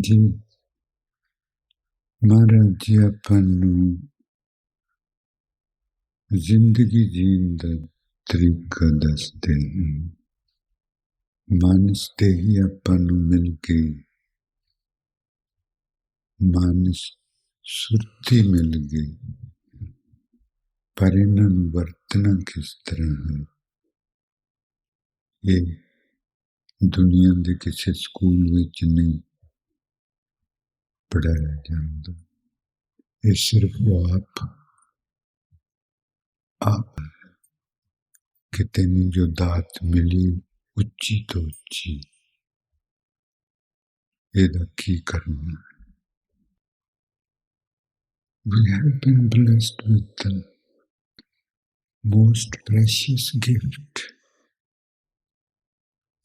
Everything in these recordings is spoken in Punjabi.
ਜੀ। ਮਹਾਰਾਜ ਜੀ, ਆਪਾਂ ਨੂੰ ਜ਼ਿੰਦਗੀ ਜੀਣ ਦਾ ਤਰੀਕਾ ਦੱਸਦੇ ਹਨ ਮਾਨਸ ਤੇ ਹੀ ਆਪਾਂ ਨੂੰ ਮਿਲ ਕੇ ਮਾਨਸ ਸੁਰਤੀ ਮਿਲ ਗਈ। ਪਰ ਇਹਨਾਂ ਨੂੰ ਵਰਤਣਾ ਕਿਸ ਤਰ੍ਹਾਂ ਹੈ? ਇਹ ਦੁਨੀਆ ਦੇ ਕਿਸੇ ਸਕੂਲ ਵਿੱਚ ਨਹੀਂ। ਪੜਾਇਆ ਜਾਂਦਾ ਇਹ ਸਿਰਫ ਉਹ ਆਪ ਆਪ ਕਿ ਤੈਨੂੰ ਜੋ ਦਾਤ ਮਿਲੀ ਉੱਚੀ ਤੋਂ ਉੱਚੀ ਇਹਦਾ ਕੀ ਕਰਨਾ ਹੈ We have been blessed with the most precious gift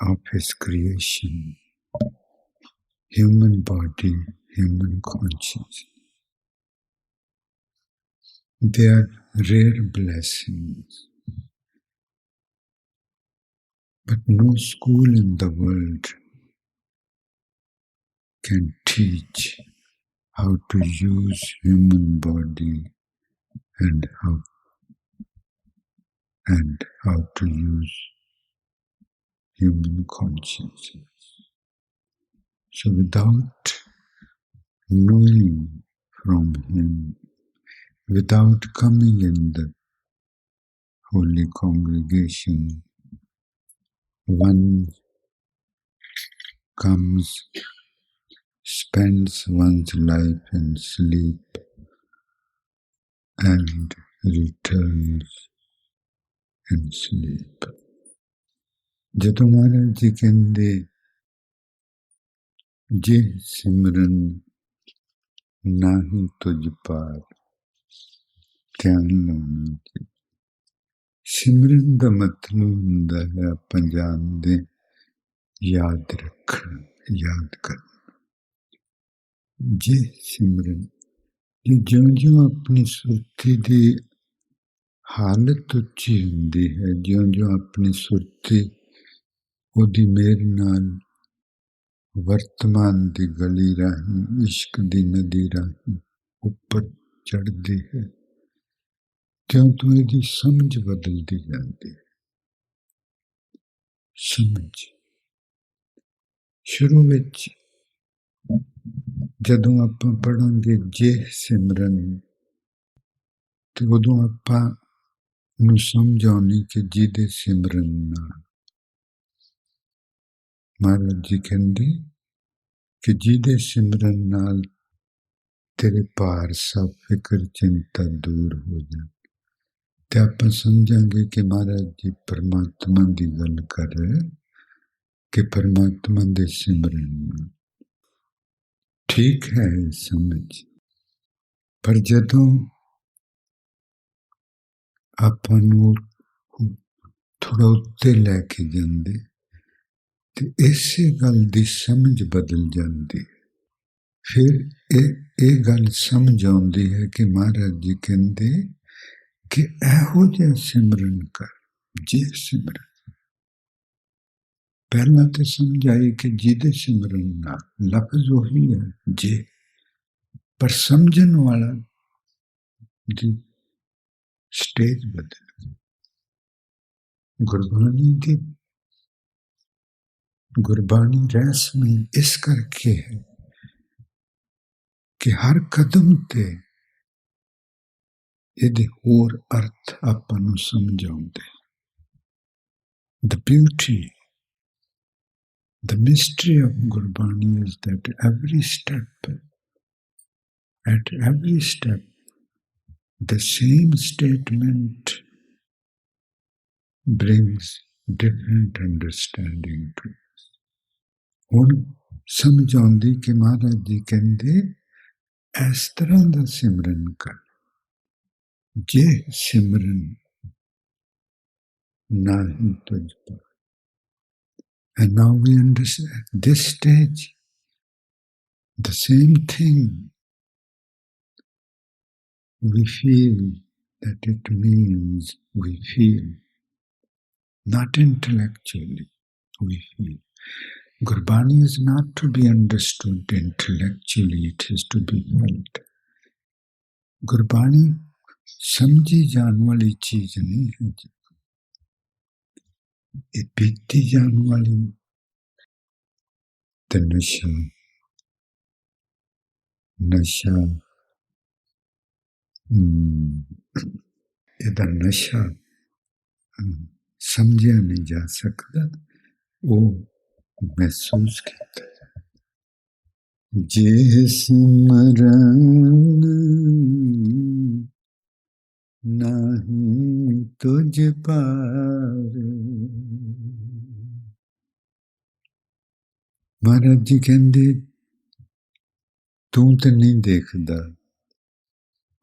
of His creation human body, human conscience. They are rare blessings. But no school in the world can teach how to use human body and how and how to use human consciousness. So without knowing from him, without coming in the holy congregation, one comes, spends one's life in sleep, and returns in sleep. ਜਦੋਂ ਮਹਾਰਾਜ ਜੀ ਕਹਿੰਦੇ ਜੇ ਸਿਮਰਨ ਨਾਹੀ ਤੁਝ ਪਾਰ ਧਿਆਨ ਲਾਉਣਾ ਚਾਹੀਦਾ ਸਿਮਰਨ ਦਾ ਮਤਲਬ ਹੁੰਦਾ ਹੈ ਆਪਾਂ ਜਾਣਦੇ ਯਾਦ ਰੱਖਣਾ ਯਾਦ ਕਰਨਾ ਜੇ ਸਿਮਰਨ ਜੇ ਜਿਉਂ ਜਿਉਂ ਆਪਣੀ ਸੁਰਤੀ ਦੀ ਹਾਲਤ ਉੱਚੀ ਹੁੰਦੀ ਹੈ ਜਿਉਂ ਜਿਉਂ ਆਪਣੀ ਸੁਰਤੀ ਉਹਦੀ ਮੇਰ ਨਾਲ ਵਰਤਮਾਨ ਦੀ ਗਲੀ ਰਾਹੀਂ, ਇਸ਼ਕ ਦੀ ਨਦੀ ਰਾਹੀਂ ਉੱਪਰ ਚੜਦੀ ਹੈ। ਤਿਉਂ ਤੋਂ ਇਹਦੀ ਸਮਝ ਬਦਲਦੀ ਜਾਂਦੀ ਹੈ? ਸਮਝ। ਸ਼ੁਰੂ ਵਿੱਚ ਜਦੋਂ ਆਪਾਂ ਪੜਾਂਗੇ ਜੇ ਸਿਮਰਨ, ਤੇ ਉਦੋਂ ਆਪਾਂ ਨੂੰ ਸਮਝ ਆਉਣੀ ਕਿ ਜਿਹਦੇ ਸਿਮਰਨ ਨਾਲ ਮਹਾਰਾਜ ਜੀ ਕਹਿੰਦੇ ਕਿ ਜਿਹਦੇ ਸਿਮਰਨ ਨਾਲ ਤੇਰੇ ਭਾਰ ਸਭ ਫਿਕਰ ਚਿੰਤਾ ਦੂਰ ਹੋ ਜਾਣ ਤੇ ਆਪਾਂ ਸਮਝਾਂਗੇ ਕਿ ਮਹਾਰਾਜ ਜੀ ਪਰਮਾਤਮਾ ਦੀ ਗੱਲ ਕਰ ਰਹੇ ਕਿ ਪਰਮਾਤਮਾ ਦੇ ਸਿਮਰਨ ਨਾਲ। ਠੀਕ ਹੈ ਇਹ ਸਮਝ। ਪਰ ਜਦੋਂ ਆਪਾਂ ਨੂੰ ਥੋੜਾ ਉੱਤੇ ਲੈ ਕੇ ਜਾਂਦੇ ਤੇ ਇਸੇ ਗੱਲ ਦੀ ਸਮਝ ਬਦਲ ਜਾਂਦੀ। ਫਿਰ ਇਹ ਇਹ ਗੱਲ ਸਮਝ ਆਉਂਦੀ ਹੈ ਕਿ ਮਹਾਰਾਜ ਜੀ ਕਹਿੰਦੇ ਕਿ ਇਹੋ ਜਿਹਾ ਸਿਮਰਨ ਕਰ, ਜੇ ਸਿਮਰਨ। ਪਹਿਲਾਂ ਤੇ ਸਮਝਾਈ ਕਿ ਜਿਹਦੇ ਸਿਮਰਨ ਨਾਲ ਲਫ਼ਜ਼ ਉਹੀ ਹੈ, ਜੇ। ਪਰ ਸਮਝਣ ਵਾਲਾ ਦੀ ਸਟੇਜ ਬਦਲ ਗੁਰਬਾਣੀ ਦੀ ਗੁਰਬਾਣੀ ਰਸਮੀ ਇਸ ਕਰਕੇ ਹੈ ਕਿ ਹਰ ਕਦਮ ਤੇ ਇਹਦੇ ਹੋਰ ਅਰਥ ਆਪਾਂ ਨੂੰ ਸਮਝਾਉਂਦੇ the beauty the mystery of gurbani is that every step at every step the same statement brings different understanding to us ਹੁਣ ਸਮਝ ਆਉਂਦੀ ਕਿ ਮਹਾਰਾਜ ਜੀ ਕਹਿੰਦੇ ਇਸ ਤਰ੍ਹਾਂ ਦਾ ਸਿਮਰਨ ਕਰ ਜੇ ਸਿਮਰਨ ਨਾਹੀ ਤੁਝ ਪਰ And now we understand this stage, the same thing we feel that it means we feel, not intellectually, we feel. Gurbani is not to be understood intellectually, it is to be felt. Gurbani ਸਮਝੀ ਜਾਣ ਵਾਲੀ ਚੀਜ਼ ਨਹੀਂ ਹੈ ਜੀ ਇਹ ਪੀਤੀ ਜਾਣ ਵਾਲੀ ਤੇ ਨਸ਼ਾ ਨਸ਼ਾ ਹਮ, ਇਹਦਾ ਨਸ਼ਾ ਹਮ, ਸਮਝਿਆ ਨਹੀਂ ਜਾ ਸਕਦਾ ਉਹ ਮਹਿਸੂਸ ਕੀਤਾ ਜੇ ਸਿਮਰਨ ਨਹੀਂ ਤੁਝ ਪਾਰ ਮਹਾਰਾਜ ਜੀ ਕਹਿੰਦੇ ਤੂੰ ਤੇ ਨਹੀਂ ਦੇਖਦਾ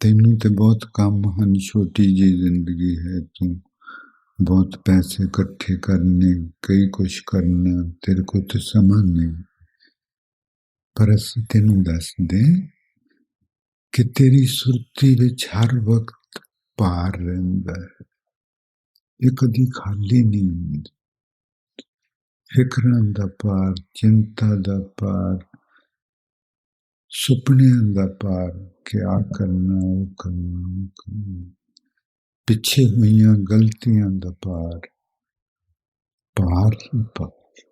ਤੈਨੂੰ ਤੇ ਬਹੁਤ ਕੰਮ ਹਨ ਛੋਟੀ ਜਿਹੀ ਜ਼ਿੰਦਗੀ ਹੈ ਤੂੰ ਬਹੁਤ ਪੈਸੇ ਇਕੱਠੇ ਕਰਨੇ, ਕਈ ਕੁਛ ਕਰਨਾ, ਤੇਰੇ ਕੋਲ ਤੇ ਸਮਾਂ ਨਹੀਂ। ਪਰ ਅਸੀਂ ਤੈਨੂੰ ਦੱਸਦੇ ਕਿ ਤੇਰੀ ਸੁਰਤੀ ਵਿੱਚ ਹਰ ਵਕਤ ਪਾਰ ਰਹਿੰਦਾ ਹੈ। ਇਹ ਕਦੀ ਖਾਲੀ ਨਹੀਂ ਹੁੰਦੀ। ਫਿਕਰਾਂ ਦਾ ਪਾਰ ਚਿੰਤਾ ਦਾ ਪਾਰ ਸੁਪਨਿਆਂ ਦਾ ਪਾਰ ਕਿ ਆ ਕਰਨਾ, ਉਹ ਕਰਨਾ ਉਹ ਕਰਨਾ। ਪਿੱਛੇ ਹੋਈਆਂ ਗਲਤੀਆਂ ਦਾ ਭਾਰ ਭਾਰ ਹੀ ਪਾਰ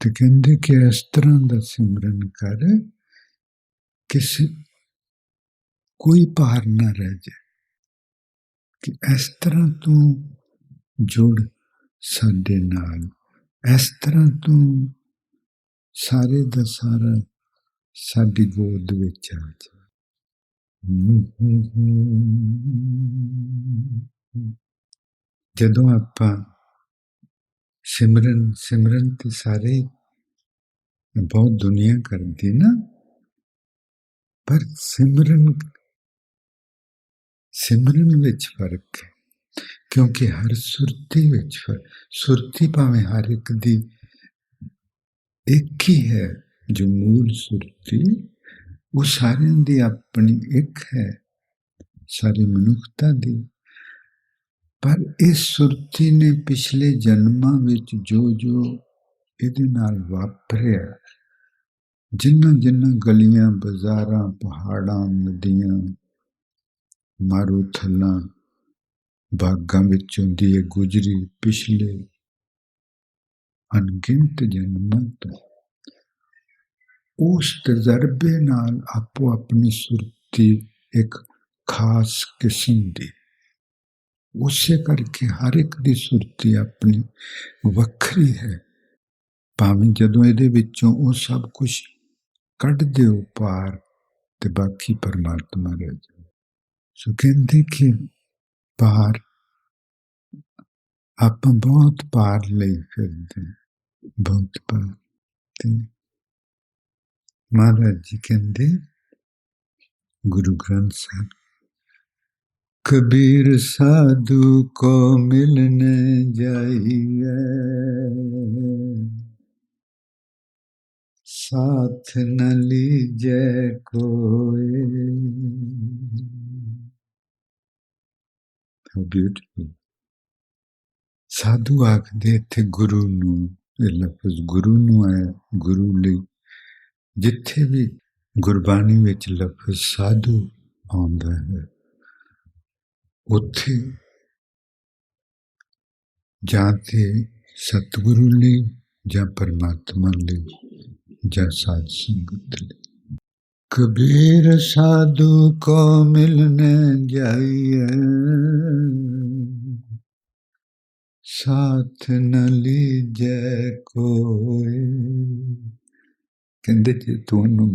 ਤੇ ਕਹਿੰਦੇ ਕਿ ਇਸ ਤਰ੍ਹਾਂ ਦਾ ਸਿਮਰਨ ਕਰ ਕਿਸੇ ਕੋਈ ਭਾਰ ਨਾ ਰਹਿ ਜਾਏ, ਕਿ ਇਸ ਤਰ੍ਹਾਂ ਤੂੰ ਜੁੜ ਸਾਡੇ ਨਾਲ। ਇਸ ਤਰ੍ਹਾਂ ਤੂੰ ਸਾਰੇ ਦਾ ਸਾਰਾ ਸਾਡੀ ਗੋਦ ਵਿੱਚ ਆ ਜਾ। ਜਦੋਂ ਆਪਾਂ ਸਿਮਰਨ ਸਿਮਰਨ ਤੇ ਸਾਰੇ ਬਹੁਤ ਦੁਨੀਆ ਕਰਦੀ ਨਾ, ਪਰ ਸਿਮਰਨ ਸਿਮਰਨ ਵਿੱਚ ਫ਼ਰਕ ਹੈ। ਕਿਉਂਕਿ ਹਰ ਸੁਰਤੀ ਵਿੱਚ ਫ਼ਰਕ, ਸੁਰਤੀ ਭਾਵੇਂ ਹਰ ਇੱਕ ਦੀ ਇੱਕ ਹੀ ਹੈ, ਜੋ ਮੂਲ ਸੁਰਤੀ ਉਹ ਸਾਰਿਆਂ ਦੀ ਆਪਣੀ ਇੱਕ ਹੈ, ਸਾਰੀ ਮਨੁੱਖਤਾ ਦੀ। ਪਰ ਇਸ ਸੁਰਤੀ ਨੇ ਪਿਛਲੇ ਜਨਮਾਂ ਵਿੱਚ ਜੋ ਜੋ ਇਹਦੇ ਨਾਲ ਵਾਪਰਿਆ ਜਿੰਨਾ ਜਿੰਨਾ ਗਲੀਆਂ, ਬਾਜ਼ਾਰਾਂ, ਪਹਾੜਾਂ, ਨਦੀਆਂ, ਮਾਰੂਥਲਾਂ, ਬਾਗਾਂ ਵਿੱਚੋਂ ਦੀ ਇਹ ਗੁਜਰੀ ਪਿਛਲੇ ਅਣਗਿਣਤ ਜਨਮਾਂ ਤੋਂ। ਉਸ ਤਜਰਬੇ ਨਾਲ ਆਪੋ ਆਪਣੀ ਸੁਰਤੀ ਇੱਕ ਖਾਸ ਕਿਸਮ ਦੀ। ਉਸੇ ਕਰਕੇ ਹਰ ਇੱਕ ਦੀ ਸੁਰਤੀ ਆਪਣੀ ਵੱਖਰੀ ਹੈ। ਭਾਵੇਂ ਜਦੋਂ ਇਹਦੇ ਵਿੱਚੋਂ ਉਹ ਸਭ ਕੁਝ ਕੱਢ ਦਿਓ ਪਾਰ ਤੇ ਬਾਕੀ ਪਰਮਾਤਮਾ ਰਹਿ ਜਾਏ ਸੋ ਕਹਿੰਦੇ ਕਿ ਪਾਰ, ਆਪਾਂ ਬਹੁਤ ਪਾਰ ਲਈ ਫਿਰਦੇ ਬਹੁਤ ਪਾਰ ਤੇ ਮਹਾਰਾਜ ਜੀ ਕਹਿੰਦੇ, ਗੁਰੂ ਗ੍ਰੰਥ ਸਾਹਿਬ, ਕਬੀਰ ਸਾਧੂ ਕੋ ਮਿਲਨੇ ਜਾਈਏ ਸਾਥ ਨ ਲੀਜੈ ਕੋਏ ਹਾਊ ਬਿਊਟੀਫੁਲ ਸਾਧੂ ਆਖਦੇ ਇੱਥੇ ਗੁਰੂ ਨੂੰ, ਇਹ ਲਫ਼ਜ਼ ਗੁਰੂ ਨੂੰ ਆਇਆ, ਗੁਰੂ ਲਈ ਜਿੱਥੇ ਵੀ ਗੁਰਬਾਣੀ ਵਿੱਚ ਲਫ਼ਜ਼ ਸਾਧੂ ਆਉਂਦਾ ਹੈ, ਉੱਥੇ ਜਾਂ ਤੇ ਸਤਿਗੁਰੂ ਲਈ ਜਾਂ ਪਰਮਾਤਮਾ ਲਈ ਜਾਂ ਸਾਧ ਸੰਗਤ ਲਈ। ਕਬੀਰ ਸਾਧੂ ਕੋ ਮਿਲਨੇ ਜਾਈਏ ਸਾਥ ਨ ਲੀਜੈ ਕੋਈ। ਕਹਿੰਦੇ ਜੇ ਤੁਹਾਨੂੰ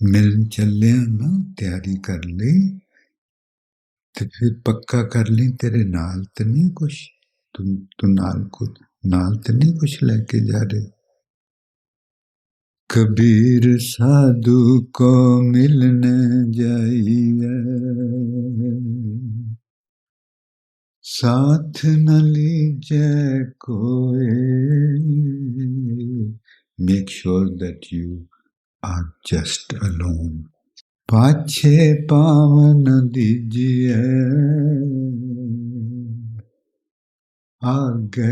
ਮਿਲਣ ਚੱਲਿਆ ਨਾ ਤਿਆਰੀ ਕਰ ਲਈ ਤੇ ਫਿਰ ਪੱਕਾ ਕਰ ਲਈ ਤੇਰੇ ਨਾਲ ਤੇ ਨਹੀਂ ਕੁਛ ਤੂੰ ਤੂੰ ਨਾਲ ਕੁਛ ਨਾਲ ਤੇ ਨਹੀਂ ਕੁਛ ਲੈ ਕੇ ਜਾ ਰਹੇ कबीर साधु को मिलने जाइए साथ न लीजे कोई make sure that you are just alone पाछे पावन दीजिए ਆਗੇ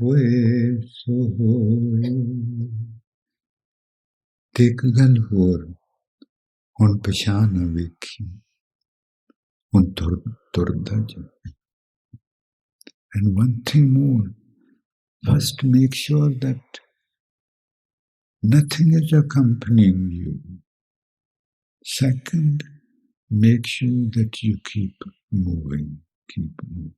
ਹੋਏ ਸੋ ਹੋਏ ਤੇ ਇੱਕ ਗੱਲ ਹੋਰ ਹੁਣ ਪਛਾਣ ਨਾ ਵੇਖੀ ਹੁਣ ਤੁਰ ਤੁਰਦਾ ਜਾ And one thing more, hmm. first make sure that nothing is accompanying you. Second, make sure that you keep moving, keep moving.